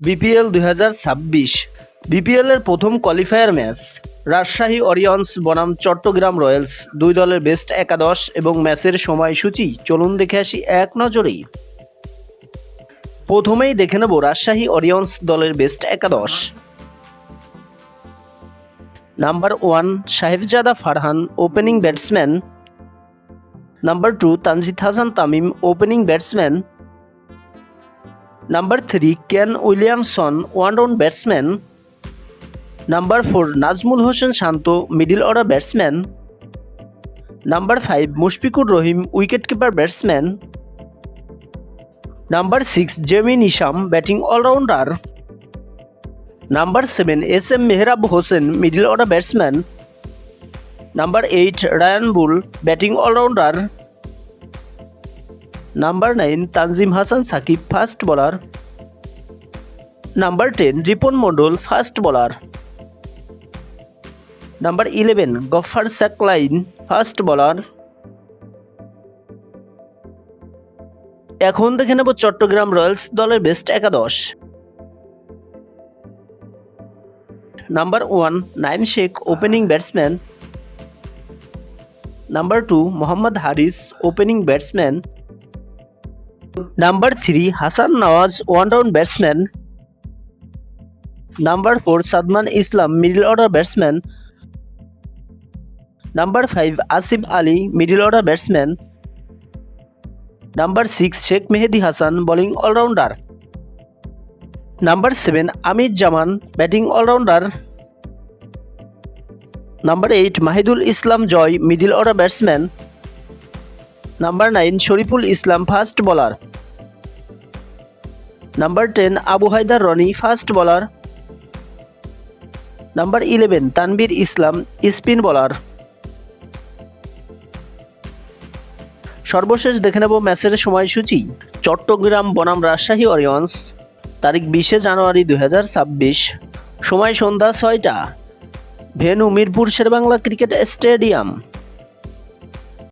BPL দুই হাজার ছাব্বিশ। বিপিএল এর প্রথম কোয়ালিফায়ার ম্যাচ রাজশাহী অরিয়ন্স বনাম চট্টগ্রাম রয়্যালস দুই দলের বেস্ট একাদশ এবং ম্যাচের সময়সূচি। চলুন দেখে আসি এক নজরেই। প্রথমেই দেখে নেব রাজশাহী অরিয়ন্স দলের বেস্ট একাদশ। Number one Sahibzada Farhan opening batsman number two Tanzid Hasan Tamim opening batsman number three Ken Williamson one down batsman number four Nazmul Hossain Shanto middle order batsman number five Mushfiqur Rahim wicket keeper batsman number six Jimmy Neesham batting allrounder number seven S M Mehrab Hossain middle order batsman number eight Ryan Burl batting allrounder number nine Tanzim Hasan Sakib fast bowler number ten Ripon Mondal fast bowler number eleven Ghaffar Saqlain fast bowler এখন দেখে নেব Chattogram Royals দলের best একাদশ। Number one Naim Sheikh opening batsman number two Mohammad Haris opening batsman number three Hasan Nawaz one down batsman number four Sadman Islam middle order batsman number five Asif Ali middle order batsman number six Sheikh Mehedi Hasan bowling allrounder number seven Aamir Zaman batting allrounder number eight Mahidul Islam Joy middle order batsman number nine Shoriful Islam fast bowler number ten Abu Haider Rony fast bowler number eleven Tanvir Islam spin bowler সর্বশেষ দেখে নেব ম্যাচের সময়সূচি, চট্টগ্রাম বনাম রাজশাহী অরিয়ন্স, তারিখ বিশে জানুয়ারি দু ছাব্বিশ, সময় সন্ধ্যা ছয়টা, venue Mirpur Sher Bangla cricket stadium.